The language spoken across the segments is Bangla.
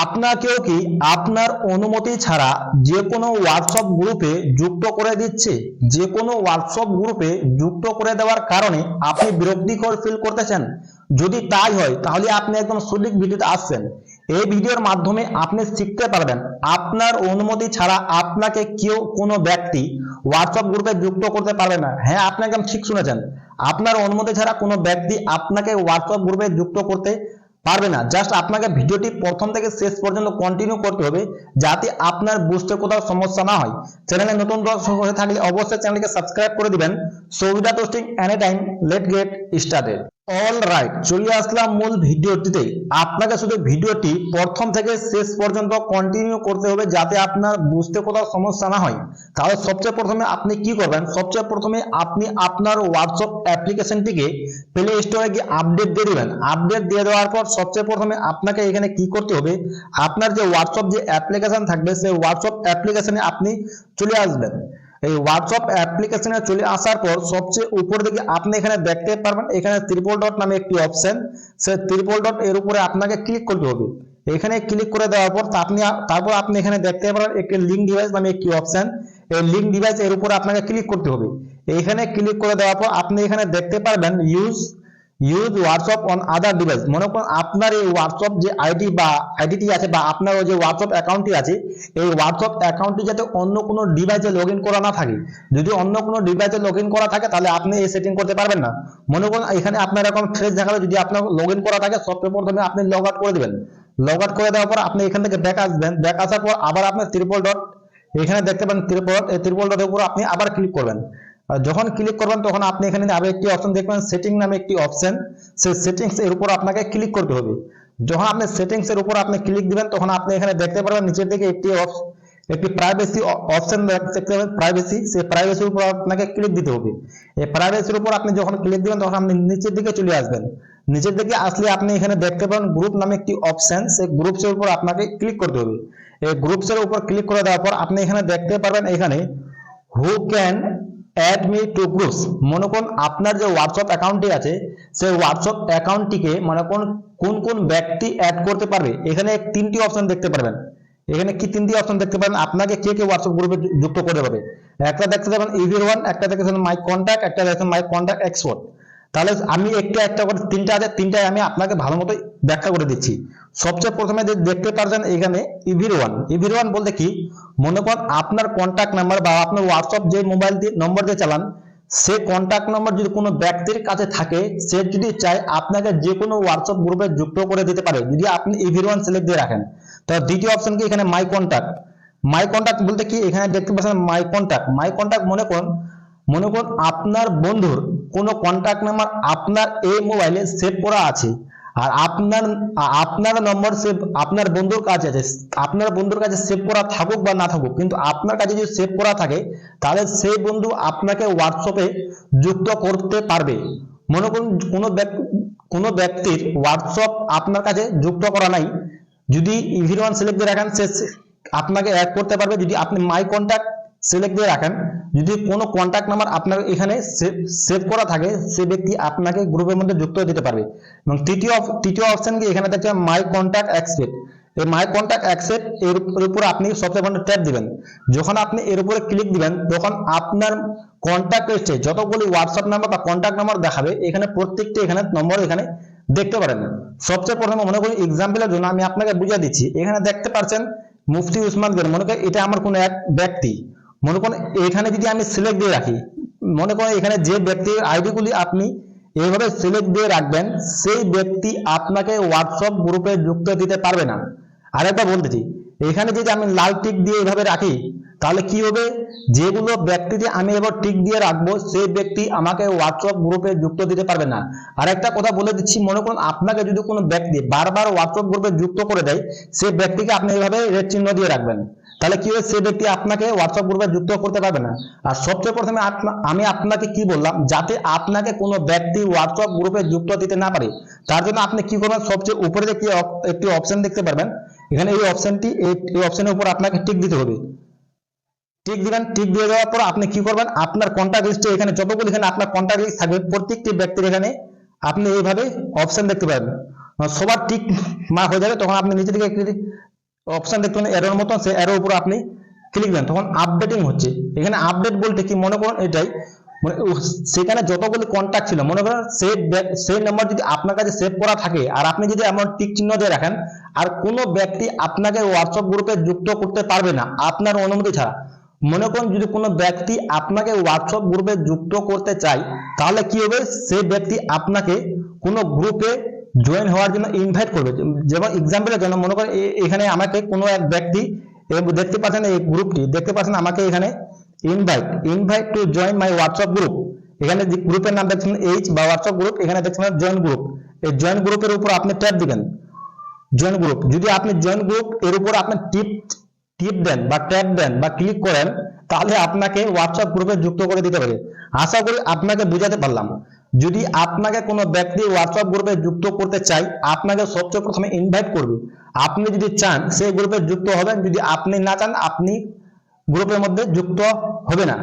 আপনাকেও কি আপনার অনুমতি ছাড়া যে কোনো হোয়াটসঅ্যাপ গ্রুপে যুক্ত করে দিচ্ছে? যে কোনো হোয়াটসঅ্যাপ গ্রুপে যুক্ত করে দেওয়ার কারণে আপনি বিরক্তিকর ফিল করতেছেন। যদি তাই হয়, তাহলে আপনি একদম সঠিক ভিডিওতে আসছেন এই ভিডিওর মাধ্যমে আপনি শিখতে পারবেন আপনার অনুমতি ছাড়া আপনাকে কেউ কোনো ব্যক্তি হোয়াটসঅ্যাপ গ্রুপে যুক্ত করতে পারবে না। হ্যাঁ আপনি একদম ঠিক শুনেছেন। আপনার অনুমতি ছাড়া কোনো ব্যক্তি আপনাকে হোয়াটসঅ্যাপ গ্রুপে যুক্ত করতে পারবে না। জাস্ট আপনাকে ভিডিওটি প্রথম থেকে শেষ পর্যন্ত কন্টিনিউ করতে হবে যাতে আপনার বুঝতে কোথাও সমস্যা না হয়। চ্যানেলে নতুন দর্শক হয়ে থাকলে অবশ্যই চ্যানেলকে সাবস্ক্রাইব করে দিবেন। সৌবিদা টোস্টিং any time let get started all right চলে আসলাম মূল ভিডিওটিতে। আপনাকে শুধু ভিডিওটি প্রথম থেকে শেষ পর্যন্ত কন্টিনিউ করতে হবে যাতে আপনার বুঝতে কোথাও সমস্যা না হয়। তাহলে সবচেয়ে প্রথমে আপনি কি করবেন? সবচেয়ে প্রথমে আপনি আপনার হোয়াটসঅ্যাপ অ্যাপ্লিকেশনটিকে প্লে স্টোরে গিয়ে আপডেট দিয়ে দিবেন। আপডেট দিয়ে দেওয়ার পর সবচেয়ে প্রথমে আপনাকে এখানে কি করতে হবে? আপনার যে হোয়াটসঅ্যাপ যে অ্যাপ্লিকেশন থাকবে, সেই হোয়াটসঅ্যাপ অ্যাপ্লিকেশনে আপনি চলে আসবেন। এই হোয়াটসঅ্যাপ অ্যাপ্লিকেশনে চলে আসার পর সবচেয়ে উপর দিকে আপনি এখানে দেখতে পারবেন, এখানে ত্রিপল ডট নামে একটি অপশন সে ত্রিপল ডট এর উপরে আপনাকে ক্লিক করতে হবে। এখানে ক্লিক করে দেওয়ার পর আপনি, তারপর আপনি এখানে দেখতে পারবেন একটি লিঙ্ক ডিভাইস নামে একটি অপশন এই লিঙ্ক ডিভাইস এর উপরে আপনাকে ক্লিক করতে হবে। এখানে ক্লিক করে দেওয়ার পর আপনি এখানে দেখতে পারবেন use use WhatsApp on other device মনে করুন আপনার এই হোয়াটসঅ্যাপ যে আইডি বা আইডিটি আছে বা আপনার যে হোয়াটসঅ্যাপ অ্যাকাউন্টটি আছে, এই হোয়াটসঅ্যাপ অ্যাকাউন্টটি যাতে অন্য কোনো ডিভাইসে লগ করা না থাকে। যদি অন্য কোনো ডিভাইসে লগ করা থাকে, তাহলে আপনি এই সেটিং করতে পারবেন না। মনে করুন এখানে আপনার এরকম ফ্রেশ দেখাবে যদি আপনার লগ করা থাকে, সবচেয়ে প্রথমে আপনি লগ আউট করে দেবেন। লগ আউট করে দেওয়ার পর আপনি এখান থেকে ব্যাক আসবেন। ব্যাক আসার পর আবার আপনার ত্রিপল ডট এখানে দেখতে পাবেন ত্রিপল ডট এই ত্রিপল ডটের উপর আপনি আবার ক্লিক করবেন। যখন ক্লিক করবেন, তখন আপনি এখানে আরও একটি অপশন দেখবেন সেটিং নামে একটি অপশন সেই সেটিংস এর উপর আপনাকে ক্লিক করতে হবে। যখন আপনি সেটিংস এর উপর আপনি ক্লিক দিবেন, তখন আপনি এখানে দেখতে পারবেন, নিচের দিকে একটি একটি প্রাইভেসি অপশন দেখতে পাবেন প্রাইভেসি সেই প্রাইভেসির উপর আপনাকে ক্লিক দিতে হবে। এই প্রাইভেসির উপর আপনি যখন ক্লিক দিবেন, তখন আপনি নিচের দিকে চলে আসবেন। নিচের দিকে আসলে আপনি এখানে দেখতে পাবেন গ্রুপ নামে একটি অপশন সেই গ্রুপস এর উপর আপনাকে ক্লিক করতে হবে। এই গ্রুপস এর উপর ক্লিক করে দেওয়ার পর আপনি এখানে দেখতে পারবেন, এখানে who can add me to groups মনে করুন আপনার যে হোয়াটসঅ্যাপ অ্যাকাউন্টটি আছে সেই হোয়াটসঅ্যাপ অ্যাকাউন্টটিকে মনে করুন কোন কোন ব্যক্তি অ্যাড করতে পারবে, এখানে তিনটি অপশন দেখতে পারবেন। এখানে কি তিনটি অপশন দেখতে পারেন আপনাকে কে কে হোয়াটসঅ্যাপ গ্রুপে যুক্ত করতে পারবে একটা দেখতে পাবেন ইভির ওয়ান একটা দেখতে পাবেন মাই কন্ট্যাক্ট একটা দেখতে মাই কন্ট্যাক্ট এক্সপোর্ট তাহলে আমি একটা একটা করে তিনটা আছে তিনটায় আমি আপনাকে ভালো মতো ব্যাখ্যা করে দিচ্ছি। সবচেয়ে প্রথমে দেখতে পারছেন এখানে ইভির ওয়ান ইভির ওয়ান বলতে কি? মনে করেন আপনার কন্ট্যাক্ট নাম্বার বা আপনার হোয়াটসঅ্যাপ যে মোবাইল দিয়ে নম্বর দিয়ে চালান, সে কন্ট্যাক্ট নাম্বার যদি কোনো ব্যক্তির কাছে থাকে, সে যদি চায় আপনাকে যে কোনো হোয়াটসঅ্যাপ গ্রুপে যুক্ত করে দিতে পারে, যদি আপনি ইভির ওয়ান সিলেক্ট দিয়ে রাখেন। তো দ্বিতীয় অপশন কি? এখানে মাই কন্ট্যাক্ট মাই কন্ট্যাক্ট বলতে কি? এখানে দেখতে পাচ্ছেন মাই কন্ট্যাক্ট মাই কন্ট্যাক্ট মনে করুন মনে করুন আপনার বন্ধুর কোনো কন্ট্যাক্ট নাম্বার আপনার এই মোবাইলে সেভ করা আছে। আর আপনার আপনার নম্বর সেভ আপনার বন্ধুর কাছে আছে। আপনার বন্ধুর কাছে সেভ করা থাকুক বা না থাকুক, কিন্তু আপনার কাছে যদি সেভ করা থাকে, তাহলে সেই বন্ধু আপনাকে হোয়াটসঅ্যাপে যুক্ত করতে পারবে। মনে করুন, কোনো কোনো ব্যক্তির হোয়াটসঅ্যাপ আপনার কাছে যুক্ত করা নাই। যদি ইভির ওয়ান সিলেক্ট দিয়ে রাখেন, সে আপনাকে অ্যাড করতে পারবে। যদি আপনি মাই কন্ট্যাক্ট সিলেক্ট দিয়ে রাখেন। যদি কোনো কন্ট্যাক্ট নাম্বার আপনার এখানে সেভ করা থাকে সে ব্যক্তি আপনাকে গ্রুপের মধ্যে যুক্ত দিতে পারবে। এবং তৃতীয় তৃতীয় অপশন কি? এখানে দেখছেন মাই কন্ট্যাক্ট অ্যাকসেপ্ট এই মাই কন্ট্যাক্ট অ্যাকসেপ্ট এর উপ- উপর আপনি সবচেয়ে ভালো ট্যাপ দিবেন। যখন আপনি এর উপরে ক্লিক দিবেন, তখন আপনার কন্ট্যাক্ট লিস্টে যতগুলি হোয়াটসঅ্যাপ নাম্বার বা কন্ট্যাক্ট নাম্বার দেখাবে, এখানে প্রত্যেকটি এখানে নম্বর এখানে দেখতে পারেন। সবচেয়ে প্রথমে মনে করি এক্সাম্পলের জন্য আমি আপনাকে বুঝিয়ে দিচ্ছি। এখানে দেখতে পাচ্ছেন মুফতি উসমান গনি মনে করেন এটা আমার কোনো এক ব্যক্তি। মনে করেন এখানে যদি আমি সিলেক্ট দিয়ে রাখি, মনে করেন এখানে যে ব্যক্তির আইডিগুলি আপনি এইভাবে সিলেক্ট দিয়ে রাখবেন, সেই ব্যক্তি আপনাকে হোয়াটসঅ্যাপ গ্রুপে যুক্ত দিতে পারবে না। আরেকটা বলতেছি এখানে যদি আমি লাল টিক দিয়ে এইভাবে রাখি, তাহলে কি হবে? যেগুলো ব্যক্তিতে আমি এবার টিক দিয়ে রাখব, সেই ব্যক্তি আমাকে হোয়াটসঅ্যাপ গ্রুপে যুক্ত দিতে পারবে না। আরেকটা কথা বলে দিচ্ছি, মনে করুন আপনাকে যদি কোনো ব্যক্তি বারবার হোয়াটসঅ্যাপ গ্রুপে যুক্ত করে দেয়, সেই ব্যক্তিকে আপনি এইভাবে রেড চিহ্ন দিয়ে রাখবেন। তাহলে কি হবে সেই ব্যক্তি আপনাকে হোয়াটসঅ্যাপ গ্রুপে যুক্ত করতে পারবে না। আর সবচেয়ে প্রথমে আমি আপনাকে কি বললাম? যাতে আপনাকে কোনো ব্যক্তি হোয়াটসঅ্যাপ গ্রুপে যুক্ত দিতে না পারে। তার জন্য আপনি কি করবেন? সবচেয়ে উপরে অপ- একটি অপশন দেখতে পারবেন। এখানে এই অপশনটি এই অপশনের উপর আপনাকে টিক দিতে হবে। টিক দিবেন টিক দিয়ে দেওয়ার পর আপনি কি করবেন? আপনার কন্ট্যাক্ট লিস্টে এখানে যতগুলো, এখানে আপনার কন্ট্যাক্ট লিস্ট থাকবে। প্রত্যেকটি ব্যক্তির এখানে আপনি এইভাবে অপশন দেখতে পাবেন সবার টিক মার্ক হয়ে যাবে, তখন আপনি নিচে দিকে একটি অপশন দেখতে পাবেন এরোর মতন সেই এরোর উপর আপনি ক্লিক দেন তখন আপডেটিং হচ্ছে। এখানে আপডেট বলতে কি মনে করুন এটাই? মানে সেখানে যতগুলি কন্ট্যাক্ট ছিল, মনে করেন সেই সেই নাম্বার যদি আপনার কাছে সেভ করা থাকে, আর আপনি যদি এমন টিক চিহ্ন দিয়ে রাখেন, আর কোনো ব্যক্তি আপনাকে হোয়াটসঅ্যাপ গ্রুপে যুক্ত করতে পারবে না, আপনার অনুমতি ছাড়া। মনে করুন যদি কোনো ব্যক্তি আপনাকে হোয়াটসঅ্যাপ গ্রুপে যুক্ত করতে চায়, তাহলে কি হবে? সেই ব্যক্তি আপনাকে কোনো গ্রুপে জয়েন হওয়ার জন্য ইনভাইট করবে। যেমন এক্সাম্পলের জন্য মনে করেন এখানে আমাকে কোনো এক ব্যক্তি দেখতে পাচ্ছেন এই গ্রুপটি দেখতে পাচ্ছেন আমাকে এখানে invite invite to join my WhatsApp group এখানে যে গ্রুপের নাম দেখছেন এইচ বা হোয়াটসঅ্যাপ গ্রুপ এখানে দেখছেন জয়েন গ্রুপ এই জয়েন গ্রুপের উপর আপনি ট্যাপ দিবেন। জয়েন গ্রুপ যদি আপনি জয়েন গ্রুপ এর উপর আপনি টিপ টিপ দেন বা ট্যাপ দেন বা ক্লিক করেন, তাহলে আপনাকে হোয়াটসঅ্যাপ গ্রুপে যুক্ত করে দিতে পারে আশা করি আপনাকে বুঝাতে পারলাম। যদি আপনাকে কোনো ব্যক্তি হোয়াটসঅ্যাপ গ্রুপে যুক্ত করতে চাই আপনাকে সবচেয়ে প্রথমে ইনভাইট করবে। আপনি যদি চান, সেই গ্রুপে যুক্ত হবেন। যদি আপনি না চান, আপনি গ্রুপের মধ্যে যুক্ত হবে না।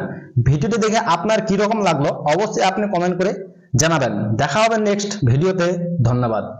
ভিডিওটি দেখে আপনার কি রকম লাগল, অবশ্যই আপনি কমেন্ট করে জানাবেন। দেখা হবে নেক্সট ভিডিওতে। ধন্যবাদ।